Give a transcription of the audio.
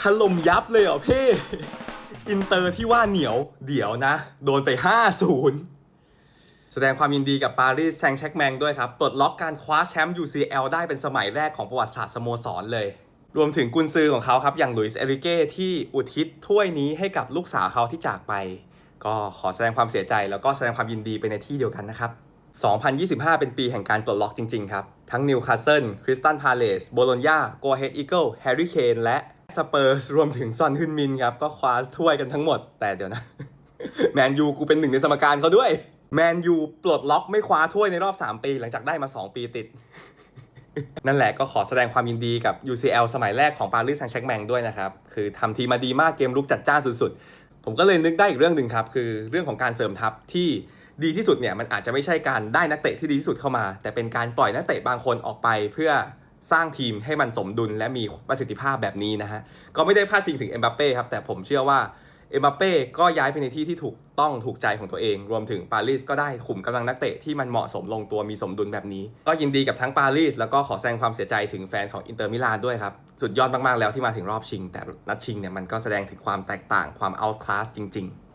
ถล่มยับเลยเหรอเพ่อินเตอร์ที่ว่าเหนียว เดี๋ยวนะ โดนไป 5-0 แสดงความยินดีกับปารีสแซงแชร์กแมงด้วยครับ ปลดล็อกการคว้าแชมป์ UCL ได้เป็นสมัยแรกของประวัติศาสตร์สโมสรเลย รวมถึงกุนซือของเขาครับ อย่างหลุยส์เอริเก้ที่อุทิศถ้วยนี้ให้กับลูกสาวเขาที่จากไป ก็ขอแสดงความเสียใจแล้วก็แสดงความยินดีไปในที่เดียวกันนะครับ2025 เป็นปีแห่งการปลดล็อกจริง ๆ ครับ ทั้งนิวคาสเซิลคริสตันพาเลสโบโลญญาโกเฮดอีเกิลแฮร์รี่เคนและ สเปอร์สรวมถึงซอนฮึนมินครับ ก็คว้าถ้วยกันทั้งหมด แต่เดี๋ยวนะ แมนยูกูเป็นหนึ่งในสมการเขาด้วย แมนยูปลดล็อกไม่คว้าถ้วยในรอบ 3 ปี หลังจากได้มา 2 ปีติด นั่นแหละก็ขอแสดงความยินดีกับ UCL สมัยแรกของปารีสแซงต์แชร์แมงด้วยนะครับ คือทำทีมาดีมากเกมรุกจัดจ้านสุดๆ ผมก็เลยนึกได้อีกเรื่องหนึ่งครับ คือเรื่องของการเสริมทัพที่ดีที่สุดเนี่ยมันอาจจะไม่ใช่การได้นักเตะที่ดีที่สุดเข้ามา แต่เป็นการปล่อยนักเตะบางคนออกไปเพื่อ สร้างทีมให้มันสมดุลและมีประสิทธิภาพแบบนี้นะฮะ ก็ไม่ได้พาดพิงถึงเอ็มบัปเป้ครับ แต่ผมเชื่อว่าเอ็มบัปเป้ก็ย้ายไปในที่ที่ถูกต้องถูกใจของตัวเอง รวมถึงปารีสก็ได้ขุมกำลังนักเตะที่มันเหมาะสมลงตัวมีสมดุลแบบนี้ ก็ยินดีกับทั้งปารีสแล้วก็ขอแสดงความเสียใจถึงแฟนของอินเตอร์มิลานด้วยครับ สุดยอดมากๆแล้วที่มาถึงรอบชิง แต่นัดชิงเนี่ยมันก็แสดงถึงความแตกต่างความเอาท์คลาสจริง ๆ